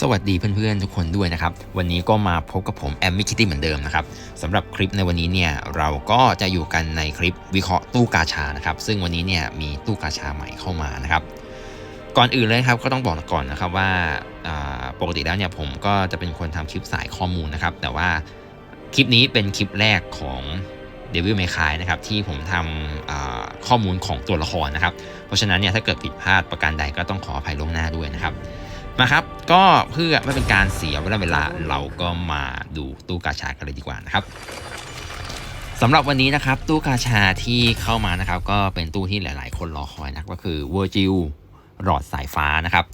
สวัสดีเพื่อนๆทุกคนด้วยนะครับ วันนี้ก็มาพบกับผมแอมมิคิตี้เหมือนเดิมนะครับสำหรับคลิปในวันนี้เนี่ยเราก็จะอยู่กันในคลิปวิเคราะห์ตู้กาชานะครับ ซึ่งวันนี้เนี่ยมีตู้กาชาใหม่เข้ามานะครับก่อนอื่นเลยครับก็ต้องบอกก่อนนะครับว่าปกติแล้วเนี่ยผมก็จะเป็นคนทำคลิปสายข้อมูลนะครับ แต่ว่าคลิปนี้เป็นคลิปแรกของ Devil May Cry นะครับที่ผมทำข้อมูลของตัวละครนะครับ เพราะฉะนั้นเนี่ยถ้าเกิดผิดพลาดประการใดก็ต้องขออภัยล่วงหน้าด้วยนะครับ มาครับ ก็เพื่อไม่เป็นการเสียเวลาเวลาเราก็มาดูตู้กาชากันเลยดีกว่านะครับสำหรับวันนี้นะครับตู้กาชาที่เข้ามานะครับ ก็เป็นตู้ที่หลาย ๆ คนรอคอยนะก็คือ Virgil หลอดสายฟ้านะครับ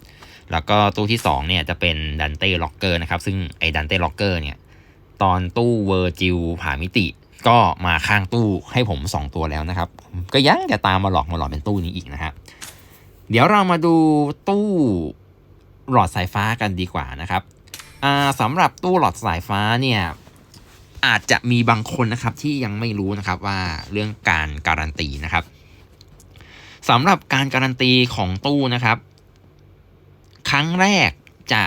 แล้วก็ตู้ที่2เนี่ยจะเป็นดันเต้ล็อกเกอร์นะครับซึ่งไอ้ดันเต้ล็อกเกอร์เนี่ยตอนตู้เวอร์จิลผ่ามิติ ก็มาข้างตู้ให้ผม 2 ตัวแล้วนะครับ ก็ยังจะตามมาหลอกมาหลอกเป็นตู้นี้อีกนะฮะเดี๋ยวเรามาดูตู้ หลอดสายฟ้ากันดีกว่านะครับอ่าสำหรับตู้หลอดสายฟ้าเนี่ยอาจจะมีบางคนนะครับที่ยังไม่รู้นะครับว่าเรื่องการการันตีนะครับสำหรับการการันตีของตู้นะครับ ครั้งแรกจะ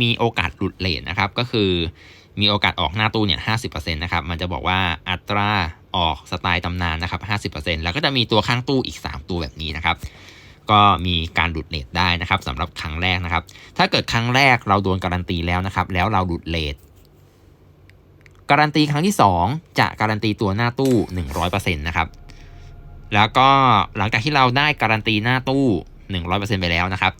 มีโอกาสหลุดเลทนะครับ ก็คือมีโอกาสออกหน้าตู้เนี่ยห้าสิบเปอร์เซ็นต์นะครับ มันจะบอกว่าอัตราออกสไตล์ตำนานนะครับห้าสิบเปอร์เซ็นต์แล้วก็จะมีตัวข้างตู้อีก 3 ตัวแบบนี้นะครับ ก็มีการหลุดเลทได้นะครับสำหรับครั้งแรกนะครับ ถ้าเกิดครั้งแรกเราโดนการันตีแล้วนะครับ แล้วเราหลุดเลทการันตีครั้งที่ 2 จะการันตีตัวหน้าตู้ 100%นะครับ แล้วก็หลังจากที่เราได้การันตีหน้าตู้ 100%ไปแล้วนะครับ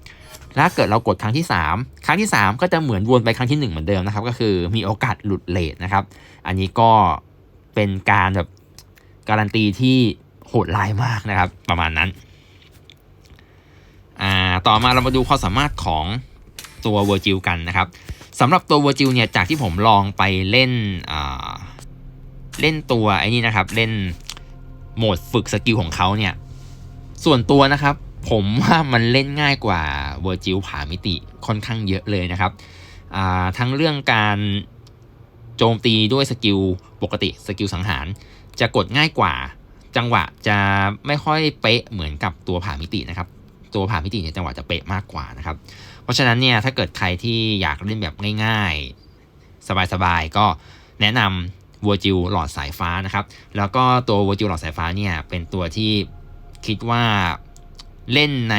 ถ้าเกิดเรากดครั้งที่ 3 ครั้งที่ 3 ก็จะเหมือนวนไปครั้งที่ 1 เหมือนเดิมนะครับ ก็คือมีโอกาสหลุดเลทนะครับ อันนี้ก็เป็นการแบบการันตีที่โหดร้ายมากนะครับ ประมาณนั้น อ่าต่อมาเรามาดูความสามารถของตัวเวอร์จิลกันนะครับสำหรับตัวเวอร์จิลเนี่ยจากที่ผมลองไปเล่นอ่าเล่นตัวไอ้นี่นะครับเล่นโหมดฝึกสกิลของเขาเนี่ยส่วนตัวนะครับผมว่ามันเล่นง่ายกว่าเวอร์จิลผ่ามิติค่อนข้างเยอะเลยนะครับทั้งเรื่องการโจมตีด้วยสกิลปกติสกิลสังหาร จะกดง่ายกว่า จังหวะจะไม่ค่อยเป๊ะเหมือนกับตัวผ่ามิตินะครับ ตัวผ่ามิติเนี่ยจังหวะจะเป๊ะมากกว่านะครับ เพราะฉะนั้นเนี่ยถ้าเกิดใครที่อยากเล่นแบบง่าย ๆ สบายๆ ก็แนะนำวัวจิลหลอดสายฟ้านะครับ แล้วก็ตัววัวจิลหลอดสายฟ้าเนี่ยเป็นตัวที่คิดว่าเล่นใน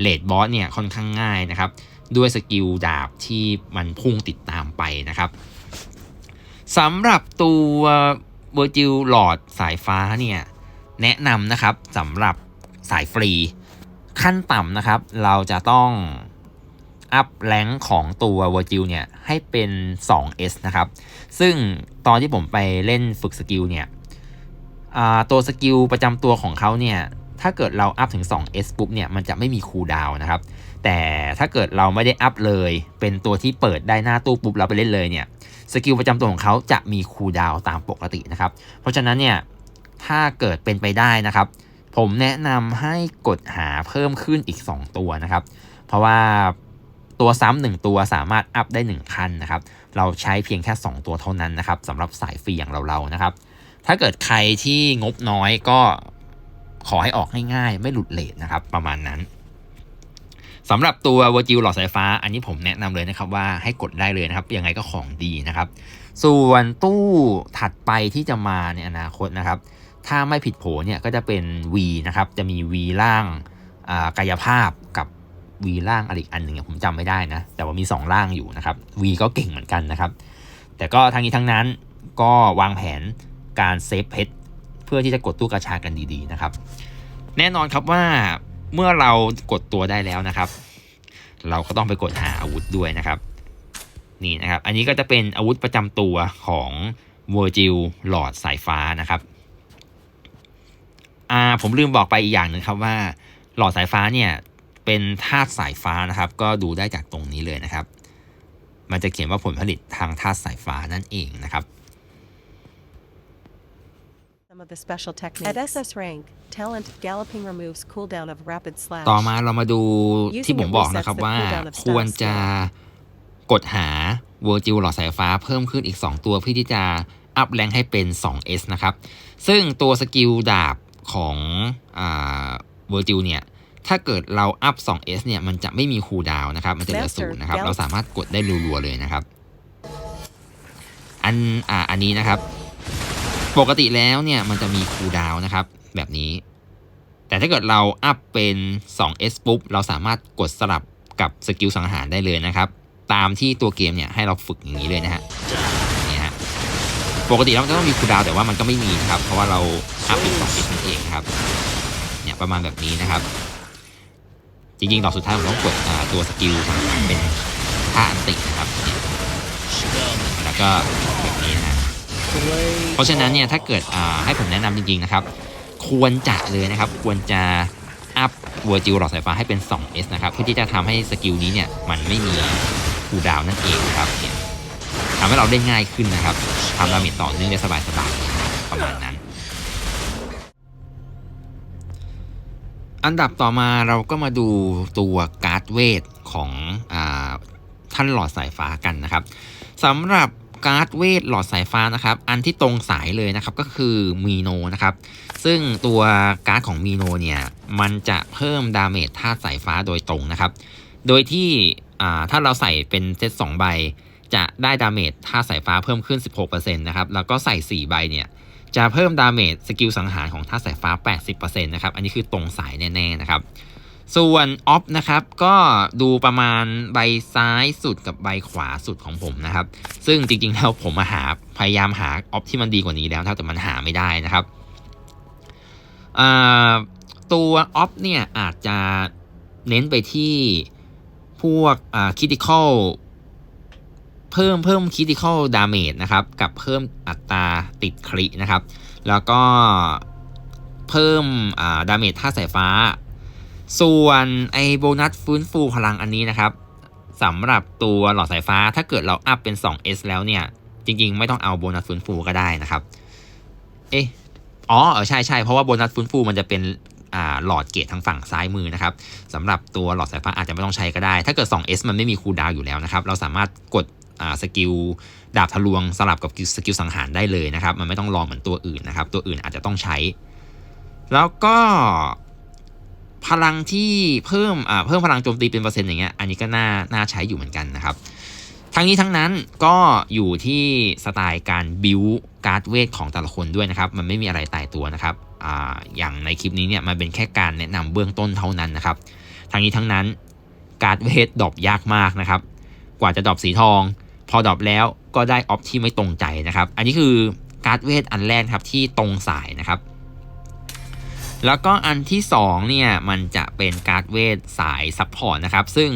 เลดบอสเนี่ยค่อนข้างง่ายนะครับ ด้วยสกิลดาบที่มันพุ่งติดตามไปนะครับสำหรับตัวเวอร์จิลหลอดสายฟ้าเนี่ยแนะนำนะครับสำหรับสายฟรี ขั้นต่ำนะครับ เราจะต้องอัพแรงของตัววอร์จิลเนี่ยให้เป็น 2S นะครับ ซึ่งตอนที่ผมไปเล่นฝึกสกิลเนี่ยตัวสกิลประจำตัวของเขาเนี่ย ถ้าเกิดเราอัพถึง 2S ปุ๊บเนี่ย มันจะไม่มีคูลดาวน์นะครับ แต่ถ้าเกิดเราไม่ได้อัพเลย เป็นตัวที่เปิดได้หน้าตู้ปุ๊บเราไปเล่นเลยเนี่ย สกิลประจำตัวของเขาจะมีคูลดาวน์ตามปกตินะครับ เพราะฉะนั้นเนี่ย ถ้าเกิดเป็นไปได้นะครับ ผมแนะนำให้กดหาเพิ่มขึ้นอีก 2 ตัวนะครับ เพราะว่าตัวซ้ำหนึ่งตัวสามารถอัพได้1ขั้นนะครับ เราใช้เพียงแค่ 2 ตัวเท่านั้นนะครับสำหรับสายฟรีอย่างเราๆนะครับ ถ้าเกิดใครที่งบน้อยก็ขอให้ออกง่ายๆ ไม่หลุดเลทนะครับ ประมาณนั้นสำหรับตัววอจิลหลอดสายฟ้า อันนี้ผมแนะนำเลยนะครับว่าให้กดได้เลยนะครับ ยังไงก็ของดีนะครับ ส่วนตู้ถัดไปที่จะมาในอนาคตนะครับ ถ้าไม่ผิดโผเนี่ยก็จะเป็น V นะครับ จะมี V ล่างกายภาพกับ V ล่างอะไรอีกอันหนึ่งผมจำไม่ได้นะ แต่ว่ามี 2 ล่างอยู่นะครับ V ก็เก่งเหมือนกันนะครับ แต่ก็ทั้งนี้ทั้งนั้นก็วางแผนการเซฟเพชรเพื่อที่จะกดตู้กระชากันดีๆนะครับ แน่นอนครับว่าเมื่อเรากดตัวได้แล้วนะครับ เราก็ต้องไปกดหาอาวุธด้วยนะครับ นี่นะครับ อันนี้ก็จะเป็นอาวุธประจำตัวของเวอร์จิลหลอดสายฟ้านะครับ อ่าผมลืมบอกไปอีกอย่างหนึ่งครับว่า หลอดสายฟ้าเนี่ยเป็นธาตุสายฟ้านะครับ ก็ดูได้จากตรงนี้เลยนะครับ มันจะเขียนว่าผลผลิตทางธาตุสายฟ้านั่นเองนะครับ Some of the special techniques. At SS rank, talent galloping removes cooldown of rapid slash. ต่อมาเรามาดูที่ผมบอกนะครับว่าควรจะกดหาเวอร์จิลหลอดสายฟ้าเพิ่มขึ้นอีก 2 ตัวเพื่อที่จะอัพแรงให้เป็น 2S นะครับ ซึ่งตัวสกิลดาบ ของเวอร์จิลเนี่ยถ้าเกิดเราอัพ 2S เนี่ยมันจะไม่มีคูลดาวน์นะครับ มันจะเหลือศูนย์นะครับ เราสามารถกดได้รัวๆเลยนะครับ อันอ่าอันนี้นะครับ ปกติแล้วเนี่ยมันจะมีคูลดาวน์นะครับ แบบนี้ แต่ถ้าเกิดเราอัพเป็น 2S ปุ๊บ เราสามารถกดสลับกับสกิลสังหารได้เลยนะครับ ตามที่ตัวเกมเนี่ยให้เราฝึกอย่างนี้เลยนะฮะนี่ฮะ ปกติแล้วมันจะต้องมีคูดาวแต่ว่ามันก็ไม่มีครับ เพราะว่าเราอัพเป็น 2S นั่นเองครับ เนี่ยประมาณแบบนี้นะครับ จริงๆต่อสุดท้ายผมต้องกดตัวสกิลสังหาเป็นท่าอันตินะครับ แล้วก็แบบนี้นะเพราะฉะนั้นเนี่ยถ้าเกิดให้ผมแนะนำจริงๆนะครับ ควรจะเลยนะครับ ควรจะอัพเวอร์จิวหลอดสายฟ้าให้เป็น 2S นะครับ เพื่อที่จะทำให้สกิลนี้เนี่ยมันไม่มีคูดาวนั่นเองครับเนี่ย ทำให้เราเล่นง่ายขึ้นนะครับทำดาเมจต่อเนื่องได้สบายๆประมาณนั้น อันดับต่อมาเราก็มาดูตัวการ์ดเวทของอท่านหลอดสายฟ้ากันนะครับสำหรับการ์ดเวทหลอดสายฟ้านะครับ อันที่ตรงสายเลยนะครับก็คือมีโนนะครับ ซึ่งตัวการ์ดของมีโนเนี่ย มันจะเพิ่มดาเมจธาตุสายฟ้าโดยตรงนะครับ โดยที่ถ้าเราใส่เป็นเซต2ใบ จะได้ดาเมจธาตุสายฟ้าเพิ่มขึ้น 16%นะครับ แล้วก็ใส่ 4 ใบเนี่ยจะเพิ่มดาเมจสกิลสังหารของธาตุสายฟ้า 80%นะครับ อันนี้คือตรงสายแน่ๆนะครับ ส่วนออฟนะครับ ก็ดูประมาณใบซ้ายสุดกับใบขวาสุดของผมนะครับ ซึ่งจริงๆแล้วผมมาหาพยายามหาออฟที่มันดีกว่านี้แล้วแต่มันหาไม่ได้นะครับตัวออฟเนี่ยอาจจะเน้นไปที่พวกคิติคอล เพิ่มเพิ่มคิติคอลดาเมจนะครับกับเพิ่มอัตราติดครินะครับ แล้วก็เพิ่มดาเมจท่าสายฟ้า ส่วนไอโบนัสฟื้นฟูพลังอันนี้นะครับสำหรับตัวหลอดสายฟ้าถ้าเกิดเราอัพเป็น 2S แล้วเนี่ย จริงๆ ไม่ต้องเอาโบนัสฟื้นฟูก็ได้นะครับ เอ๊ะอ๋อเออใช่ใช่เพราะว่าโบนัสฟื้นฟูมันจะเป็นหลอดเกตทางฝั่งซ้ายมือนะครับสำหรับตัวหลอดสายฟ้าอาจจะไม่ต้องใช้ก็ได้ ถ้าเกิด 2S มันไม่มีคูลดาวอยู่แล้วนะครับ เราสามารถกด สกิลดาบทะลวงสลับกับสกิลสังหารได้เลยนะครับ มันไม่ต้องรอเหมือนตัวอื่นนะครับ ตัวอื่นอาจจะต้องใช้ แล้วก็พลังที่เพิ่มเพิ่มพลังโจมตีเป็นเปอร์เซ็นต์อย่างเงี้ยอันนี้ก็น่าน่าใช้อยู่เหมือนกันนะครับ ทั้งนี้ทั้งนั้นก็อยู่ที่สไตล์การบิวการ์ดเวทของแต่ละคนด้วยนะครับ มันไม่มีอะไรตายตัวนะครับออย่างในคลิปนี้เนี่ยมันเป็นแค่การแนะนำเบื้องต้นเท่านั้นนะครับ ทั้งนี้ทั้งนั้นการ์ดเวทดรอปยากมากนะครับ กว่าจะดรอปสีทอง พอดรอปแล้วก็ได้ออฟที่ไม่ตรงใจนะครับ อันนี้คือการ์ดเวทอันแรกครับที่ตรงสายนะครับ แล้วก็อันที่2เนี่ยมันจะเป็นการ์ดเวทสายซัพพอร์ตนะครับ ซึ่ง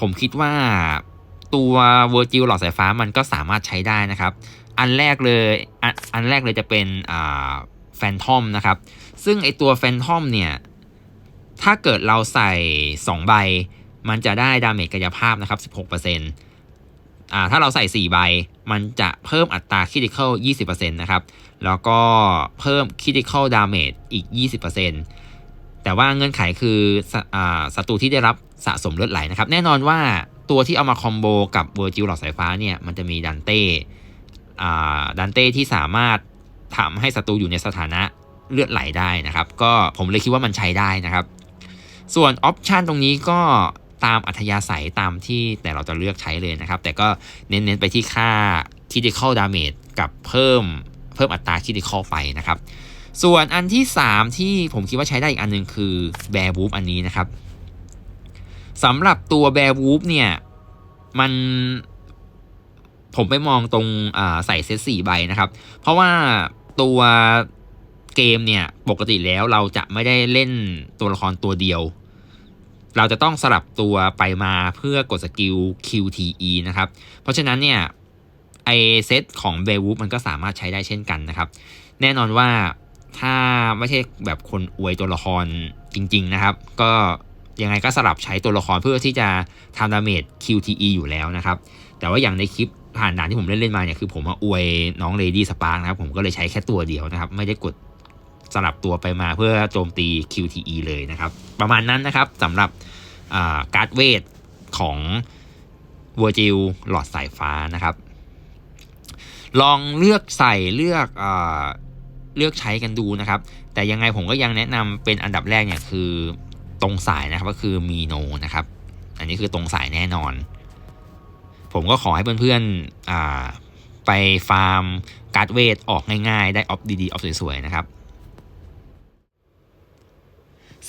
ผมคิดว่าตัวเวอร์จิลหลอดสายฟ้ามันก็สามารถใช้ได้นะครับ อันแรกเลยอันอันแรกเลยจะเป็นแฟนทอมนะครับ ซึ่งไอตัวแฟนทอมเนี่ย ถ้าเกิดเราใส่ 2 ใบ มันจะได้ดาเมจกายภาพนะครับ 16% อ่าถ้าเราใส่ 4 ใบ มันจะเพิ่มอัตราคิ i ิค a l 20%นะครับ แล้วก็เพิ่มคิ i ิค a l ดาเมจอีก 20%แต่ว่าเงื่อนไขคืออ่าศัตรูที่ได้รับสะสมเลือดไหลนะครับ แน่นอนว่าตัวที่เอามาคอมโบกับเวอร์จิลหลอดสายฟ้าเนี่ยมันจะมีดันเต้อ่าดันเต้ที่สามารถทำให้ศัตรูอยู่ในสถานะเลือดไหลได้นะครับ ก็ผมเลยคิดว่ามันใช้ได้นะครับ ส่วนออปชันตรงนี้ก็ ตามอัธยาศัยตามที่แต่เราจะเลือกใช้เลยนะครับ แต่ก็เน้นๆไปที่ค่า critical damage กับเพิ่มเพิ่มอัตรา critical ไปนะครับ ส่วนอันที่ 3 ที่ผมคิดว่าใช้ได้อีกอันหนึงคือ bear w o o f อันนี้นะครับสำหรับตัว bear w o o f เนี่ยมันผมไปมองตรงใส่เซตสี่ใบนะครับ เพราะว่าตัวเกมเนี่ยปกติแล้วเราจะไม่ได้เล่นตัวละครตัวเดียว เราจะต้องสลับตัวไปมาเพื่อกดสกิล QTE นะครับ เพราะฉะนั้นเนี่ยไอเซตของเบวูฟมันก็สามารถใช้ได้เช่นกันนะครับ แน่นอนว่าถ้าไม่ใช่แบบคนอวยตัวละครจริง ๆ นะครับ ก็ยังไงก็สลับใช้ตัวละครเพื่อที่จะทำดาเมจ QTE อยู่แล้วนะครับ แต่ว่าอย่างในคลิปผ่านด่านที่ผมเล่นเล่นมาเนี่ยคือผมมาอวยน้องเลดี้สปาร์นะครับผมก็เลยใช้แค่ตัวเดียวนะครับ ไม่ได้กด สลับตัวไปมาเพื่อโจมตี QTE เลยนะครับ ประมาณนั้นนะครับสำหรับการ์ดเวทของเวอร์จิลหลอดสายฟ้านะครับ ลองเลือกใส่เลือกอเลือกใช้กันดูนะครับ แต่ยังไงผมก็ยังแนะนำเป็นอันดับแรกเนี่ยคือตรงสายนะครับก็คือมีโนนะครับ อันนี้คือตรงสายแน่นอน ผมก็ขอให้เพื่อนๆอ่าไปฟาร์มการ์ดเวทออกง่ายๆ ได้ออฟดีๆออฟสวยๆนะครับ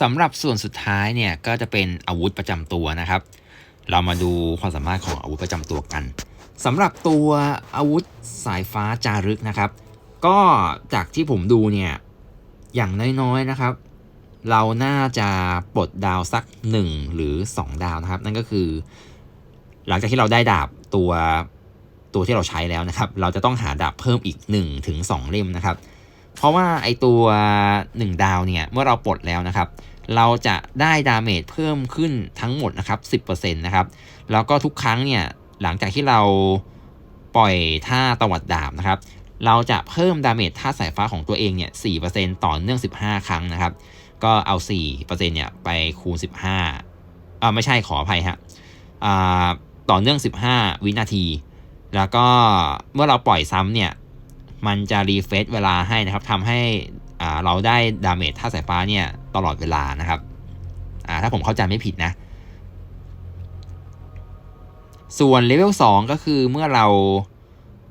สำหรับส่วนสุดท้ายเนี่ยก็จะเป็นอาวุธประจำตัวนะครับ เรามาดูความสามารถของอาวุธประจำตัวกันสำหรับตัวอาวุธสายฟ้าจารึกนะครับ ก็จากที่ผมดูเนี่ยอย่างน้อยๆนะครับ เราน่าจะปลดดาวสัก 1 หรือ 2 ดาวนะครับ นั่นก็คือ หลังจากที่เราได้ดาบตัวตัวที่เราใช้แล้วนะครับ เราจะต้องหาดาบเพิ่มอีก1ถึง2เล่มนะครับ เพราะว่าไอตัว 1 ดาวเนี่ยเมื่อเราปลดแล้วนะครับ เราจะได้ดาเมจเพิ่มขึ้นทั้งหมดนะครับ 10%นะครับ แล้วก็ทุกครั้งเนี่ยหลังจากที่เราปล่อยท่าตวัดดาบนะครับ เราจะเพิ่มดาเมจท่าสายฟ้าของตัวเองเนี่ย 4%ต่อเนื่อง 15 ครั้งนะครับ ก็เอา 4%เนี่ยไปคูณ 15อ่าไม่ใช่ขออภัยฮะอ่าต่อเนื่อง 15 วินาที แล้วก็เมื่อเราปล่อยซ้ำเนี่ย มันจะรีเฟซเวลาให้นะครับทำให้เราได้ดาเมจท่าสายฟ้าเนี่ยตลอดเวลานะครับถ้าผมเข้าใจไม่ผิดนะ ส่วนเลเวล2ก็คือเมื่อเรา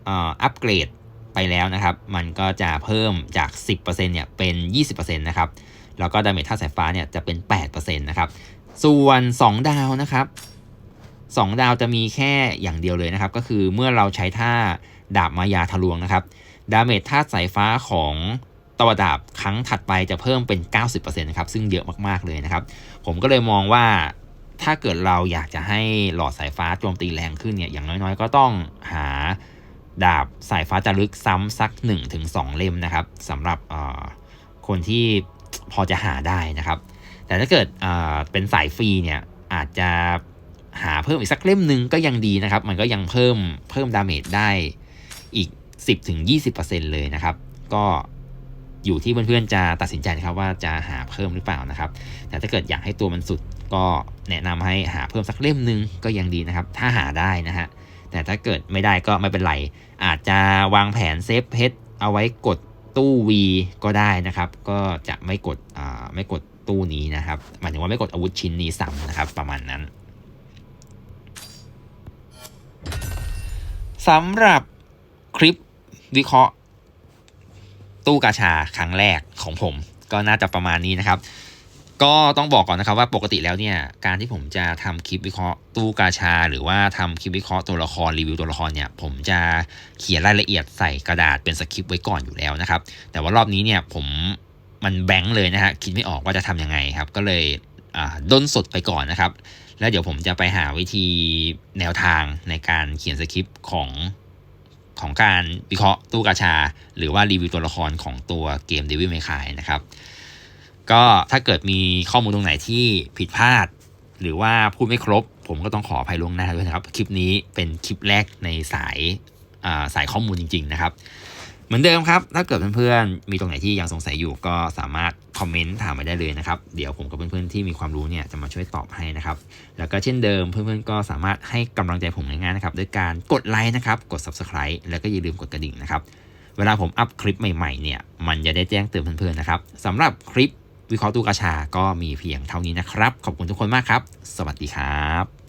อ่าอัปเกรดไปแล้วนะครับ มันก็จะเพิ่มจาก 10%เนี่ยเป็น 20%นะครับ แล้วก็ดาเมจท่าสายฟ้าเนี่ยจะเป็น 8%นะครับ ส่วน 2 ดาวนะครับ 2 ดาวจะมีแค่อย่างเดียวเลยนะครับ ก็คือเมื่อเราใช้ท่าดาบมายาทะลวงนะครับ ดาเมจท่าสายฟ้าของตวดาบครั้งถัดไปจะเพิ่มเป็น 90%นะครับ ซึ่งเยอะมาก ๆ เลยนะครับ ผมก็เลยมองว่าถ้าเกิดเราอยากจะให้หลอดสายฟ้าโจมตีแรงขึ้นเนี่ย อย่างน้อย ๆ ก็ต้องหาดาบสายฟ้าจารึกซ้ำสัก 1-2 เล่มนะครับสำหรับคนที่พอจะหาได้นะครับ แต่ถ้าเกิดเอ่อเป็นสายฟรีเนี่ยอาจจะหาเพิ่มอีกสักเล่มหนึ่งก็ยังดีนะครับ มันก็ยังเพิ่มเพิ่มดาเมจได้อีก 10-20%เลยนะครับ ก็อยู่ที่เพื่อนๆจะตัดสินใจนะครับว่าจะหาเพิ่มหรือเปล่านะครับ แต่ถ้าเกิดอยากให้ตัวมันสุดก็แนะนำให้หาเพิ่มสักเล่มหนึ่งก็ยังดีนะครับ ถ้าหาได้นะฮะแต่ถ้าเกิดไม่ได้ก็ไม่เป็นไร อาจจะวางแผนเซฟเพชรเอาไว้กดตู้ V ก็ได้นะครับ ก็จะไม่กดอ่าไม่กดตู้นี้นะครับหมายถึงว่าไม่กดอาวุธชิ้นนี้ซ้ำนะครับ ประมาณนั้นสำหรับ วิเคราะห์ตู้กาชาครั้งแรกของผม ก็น่าจะประมาณนี้นะครับ ก็ต้องบอกก่อนนะครับว่าปกติแล้วเนี่ยการที่ผมจะทำคลิปวิเคราะห์ตู้กาชา หรือว่าทำคลิปวิเคราะห์ตัวละครรีวิวตัวละครเนี่ยผมจะเขียนรายละเอียดใส่กระดาษเป็นสคริปต์ไว้ก่อนอยู่แล้วนะครับ แต่ว่ารอบนี้เนี่ยผมมันแบงค์เลยนะฮะคิดไม่ออกว่าจะทำยังไงครับ ก็เลยอ่าด้นสดไปก่อนนะครับ แล้วเดี๋ยวผมจะไปหาวิธีแนวทางในการเขียนสคริปต์ของ ของการวิเคราะห์ตู้กาชา หรือว่ารีวิวตัวละครของตัวเกม Devil May Cry นะครับ ก็ถ้าเกิดมีข้อมูลตรงไหนที่ผิดพลาด หรือว่าพูดไม่ครบ ผมก็ต้องขออภัยล่วงหน้าด้วยนะครับ คลิปนี้เป็นคลิปแรกในสายาสายข้อมูลจริง ๆ นะครับ มือนเดิมครับ ถ้าเกิดเพื่อนๆ มีตรงไหนที่ยังสงสัยอยู่ก็สามารถคอมเมนต์ถามมาได้เลยนะครับ เดี๋ยวผมกับเพื่อนๆ ที่มีความรู้เนี่ยจะมาช่วยตอบให้นะครับ แล้วก็เช่นเดิมเพื่อนๆ ก็สามารถให้กำลังใจผมง่ายๆนะครับด้วยการกดไลค์นะครับ กด subscribe แล้วก็อย่าลืมกดกระดิ่งนะครับ เวลาผมอัพคลิปใหม่ๆ เนี่ยมันจะได้แจ้งเตือนเพื่อนๆ นะครับสำหรับคลิปวิเคราะห์ตู้กาชา ก็มีเพียงเท่านี้นะครับ ขอบคุณทุกคนมากครับ สวัสดีครับ